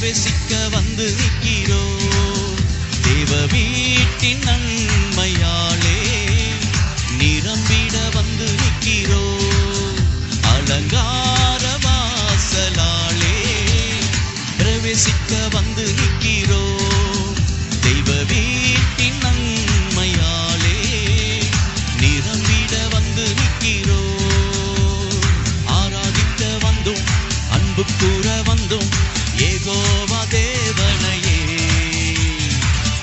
பிரவேசிக்க வந்து நிற்கிறோ தேவ வீட்டின் நன்மையாலே நிரம்பிட வந்து நிற்கிறோ அலங்கார வாசலாலே பிரவேசிக்க வந்து நிற்கிறோ தெய்வ வீட்டின் நன்மையாலே நிரம்பிட வந்து நிற்கிறோ ஆராதிக்க வந்தோம் அன்புக்கூற வந்தோம்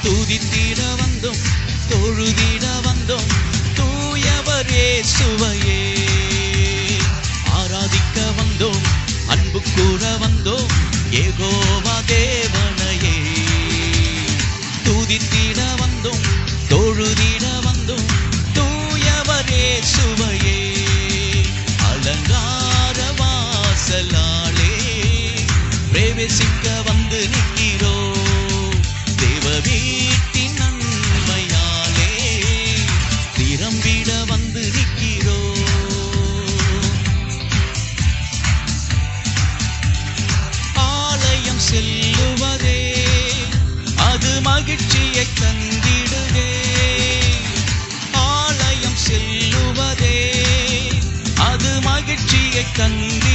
துதித்திட வந்தோம் தொழுதிட வந்தோம் தூயவரே சுவையே. ஆராதிக்க வந்தோம் அன்பு கூற வந்தோம் ஏகோவா தேவனையே. துதித்திட வந்தோம் தொழுதிட வந்தோம் தருவதே அது மகிழ்ச்சியை தந்திடுவே ஆலயம் செல்லுவதே அது மகிழ்ச்சியை தந்தி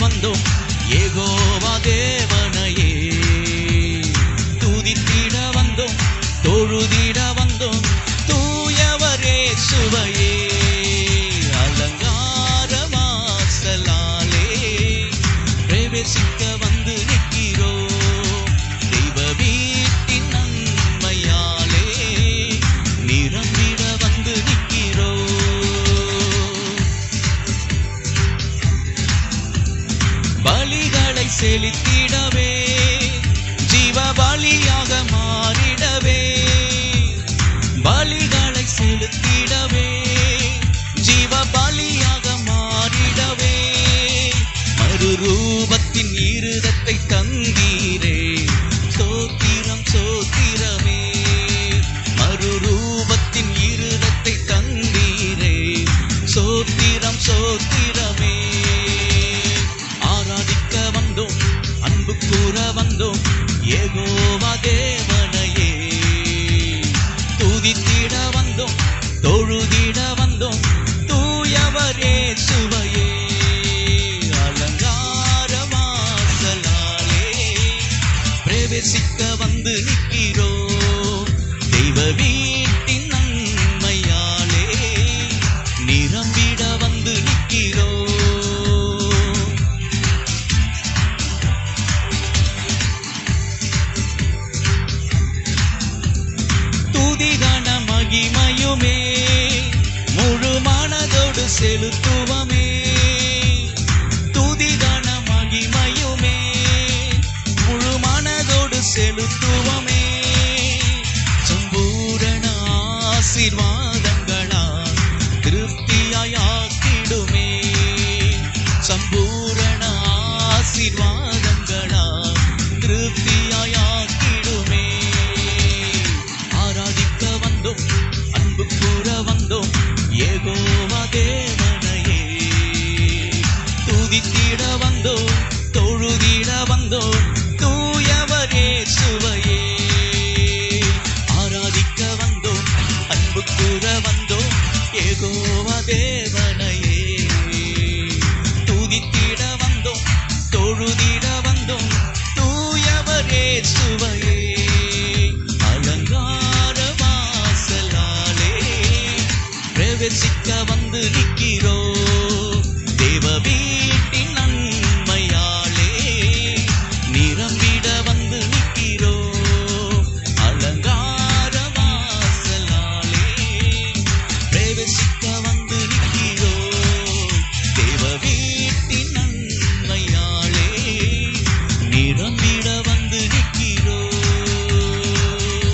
வந்தோம். ஏகோவா தேவனை பலிகளை செலுத்திடவே ஜீவ பலியாக மாறிடவே. பலிகளை செலுத்த தொழுதிட வந்தோம் தூயவரே சுவையே அலங்கார வாசலாலே பிரவேசிக்க வந்து நிற்கிறோம். தெய்வ வீ செலுத்துவமே. me.